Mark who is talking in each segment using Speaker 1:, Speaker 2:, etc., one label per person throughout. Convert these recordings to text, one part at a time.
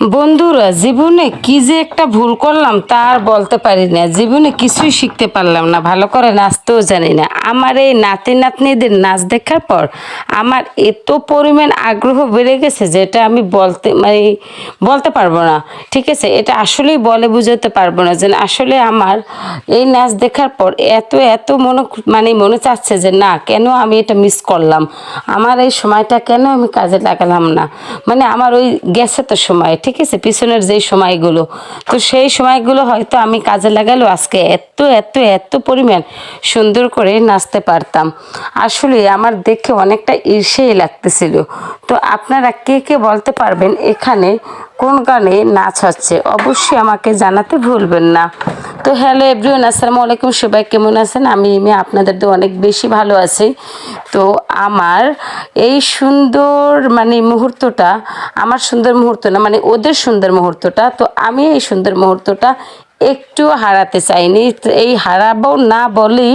Speaker 1: বন্ধুরা, জীবনে কি যে একটা ভুল করলাম তা আর বলতে পারি না। জীবনে কিছুই শিখতে পারলাম না, ভালো করে নাচতেও জানি না। আমার এই নাতি নাতনিদের নাচ দেখার পর আমার এত পরিমাণ আগ্রহ বেড়ে গেছে যেটা আমি বলতে মানে বলতে পারব না। ঠিক আছে, এটা আসলেই বলে বুঝাতে পারব না যে আসলে আমার এই নাচ দেখার পর এত এত মনে মানে মনে চাচ্ছে যে না, কেন আমি এটা মিস করলাম? আমার এই সময়টা কেন আমি কাজে লাগালাম না? মানে আমার ওই গেছে তো সময় ঠিক আছে পিছনের যেই সময়গুলো। তো সেই সময়গুলো হয়তো আমি কাজে লাগালো আজকে এত এত এত পরিমাণ সুন্দর করে নাচতে পারতাম। আসলে আমার দেখে অনেকটা ঈর্ষেই লাগতেছিল। তো আপনারা কে কে বলতে পারবেন এখানে কোন গানে নাচ হচ্ছে? অবশ্যই আমাকে জানাতে ভুলবেন না। তো হ্যালো এভরিওয়ান, আসসালামু আলাইকুম। সবাই কেমন আছেন? আমি এমনি আপনাদের তো অনেক বেশি ভালো আছি। তো আমার এই সুন্দর মানে মুহূর্তটা, আমার সুন্দর মুহূর্ত না মানে ওদের সুন্দর মুহূর্তটা, তো আমি এই সুন্দর মুহূর্তটা একটু হারাতে চাইনি। এই হারাবো না বলেই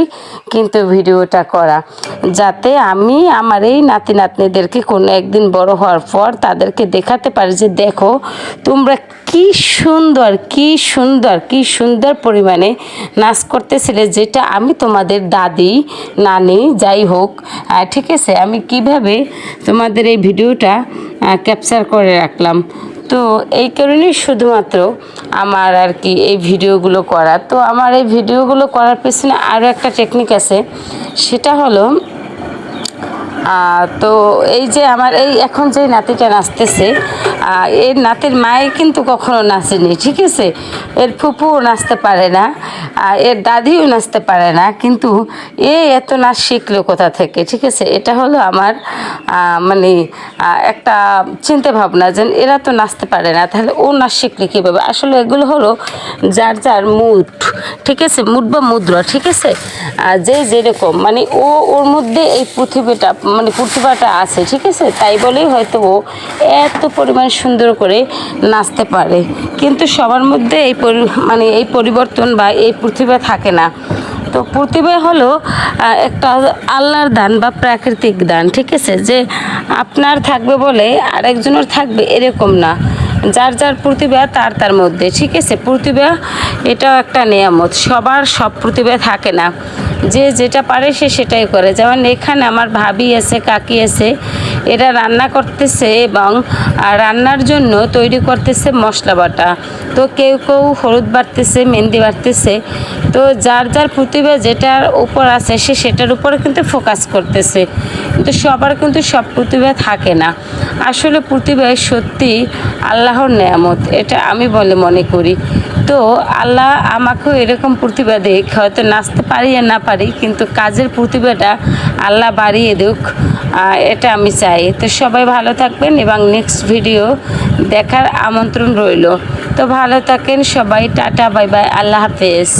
Speaker 1: কিন্তু ভিডিওটা করা। যাতে আমি আমার এই নাতি নাতনিদেরকে কোনো একদিন বড় হওয়ার পর তাদেরকে দেখাতে পারি যে, দেখো, তোমরা কি সুন্দর কি সুন্দর কি সুন্দর পরিমাণে নাচ করতেছিলে যেটা আমি তোমাদের দাদি, নানি, যাই হোক ঠিক আছে? আমি কীভাবে তোমাদের এই ভিডিওটা ক্যাপচার করে রাখলাম? তো এই কারণেই শুধুমাত্র আমার আর কি এই ভিডিওগুলো করা। তো আমার এই ভিডিওগুলো করার পেছনে আরও একটা টেকনিক আছে, সেটা হলো তো এই যে আমার এই এখন যে নাতিটা নাচতেছে এর নাতির মায়ে কিন্তু কখনো নাচেনি, ঠিক আছে? এর ফুপুও নাচতে পারে না, আর এর দাদিও নাচতে পারে না, কিন্তু এ এত নাচ শিখলো কোথা থেকে, ঠিক আছে? এটা হলো আমার মানে একটা চিন্তা ভাবনা যে এরা তো নাচতে পারে না, তাহলে ও নাচ শিখলে কীভাবে? আসলে এগুলো হলো যার যার মুড, ঠিক আছে? মুড বা মুদ্রা, ঠিক আছে? যে যেরকম মানে ও, ওর মধ্যে এই পৃথিবীটা মানে প্রতিভাটা আছে, ঠিক আছে? তাই বলেই হয়তো ও এত পরিমাণ সুন্দর করে নাচতে পারে। কিন্তু সবার মধ্যে এই মানে এই পরিবর্তন বা এই প্রতিভা থাকে না। তো প্রতিভা হলো একটা আল্লাহর দান বা প্রাকৃতিক দান, ঠিক আছে? যে আপনার থাকবে বলে আরেকজনের থাকবে এরকম না। যার যার প্রতিভা তার তার মধ্যে, ঠিক আছে? প্রতিভা এটাও একটা নিয়ামত। সবার সব প্রতিভা থাকে না। যে যেটা পারে সে সেটাই করে। যেমন এখানে আমার ভাবি আছে, কাকি আছে, এরা রান্না করতেছে এবং রান্নার জন্য তৈরি করতেছে মশলা বাটা। তো কেউ কেউ হলুদ বাড়তেছে মেহেন্দি বাড়তেছে তো যার যার প্রতিভা যেটার উপর আছে, সে সেটার উপরে কিন্তু ফোকাস করতেছে। কিন্তু সবার কিন্তু সব প্রতিভা থাকে না। আসলে প্রতিভা সত্যি আল্লাহর নেয়ামত, এটা আমি বলে মনে করি। তো আল্লাহ আমাকেও এরকম প্রতিভা দেখ, হয়তো নাচতে পারি আর না পারি, কিন্তু কাজের প্রতিভাটা আল্লাহ বাড়িয়ে দেখ এটা আমি চাই। তো সবাই ভালো থাকবেন এবং নেক্সট ভিডিও দেখার আমন্ত্রণ রইল। তো ভালো থাকেন সবাই, টাটা বাই বাই আল্লাহ হাফেজ।